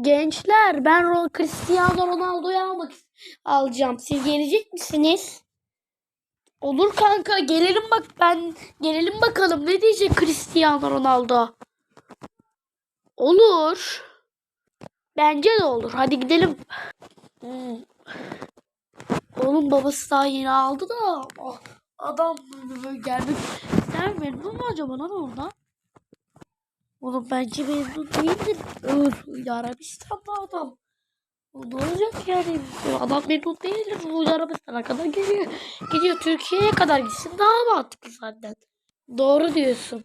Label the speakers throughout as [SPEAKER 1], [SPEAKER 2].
[SPEAKER 1] Gençler ben Cristiano Ronaldo'yu almak alacağım. Siz gelecek misiniz? Olur kanka gelelim bak ben gelelim bakalım ne diyecek Cristiano Ronaldo. Olur. Bence de olur. Hadi gidelim. Hmm. Oğlum babası daha yeni aldı da ah, adam böyle gelmek ister mu acaba lan orada? Oğlum bence memnun değildir. Öf, Arabistan'da adam. Ne olacak yani? Adam memnun değildir. Bu Arabistan'a kadar gidiyor. Gidiyor Türkiye'ye kadar gitsin daha mantıklı zaten. Doğru diyorsun.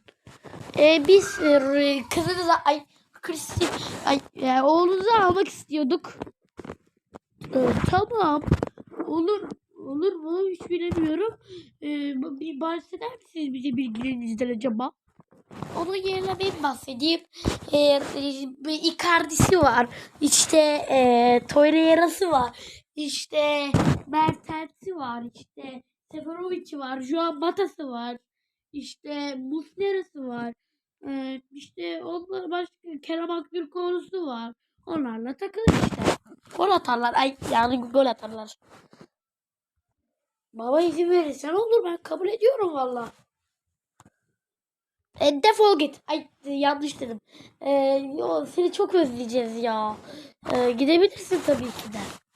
[SPEAKER 1] Ee, biz e, kızınıza ay Kristi ay e, oğlunuzu almak istiyorduk. Ee, tamam. Olur. Olur mu? Hiç bilemiyorum. Ee, bir bahseder misiniz bize bilgilerinizden acaba? Onun yerine ben bahsedeyim. Ee, bir Icardi'si var. İşte e, Torreira'sı var. İşte Mertens'i var. İşte Seferovic'i var. Juan Mata'sı var. İşte Muslera'sı var. Ee, işte onlar başka Kerem Aktürkoğlu'su var. Onlarla takılır işte. Gol atarlar. Ay yani gol atarlar. Baba izin verirsen olur ben kabul ediyorum valla. E, defol git. Ay e, yanlış dedim. E, yo, seni çok özleyeceğiz ya. E, gidebilirsin tabii ki de.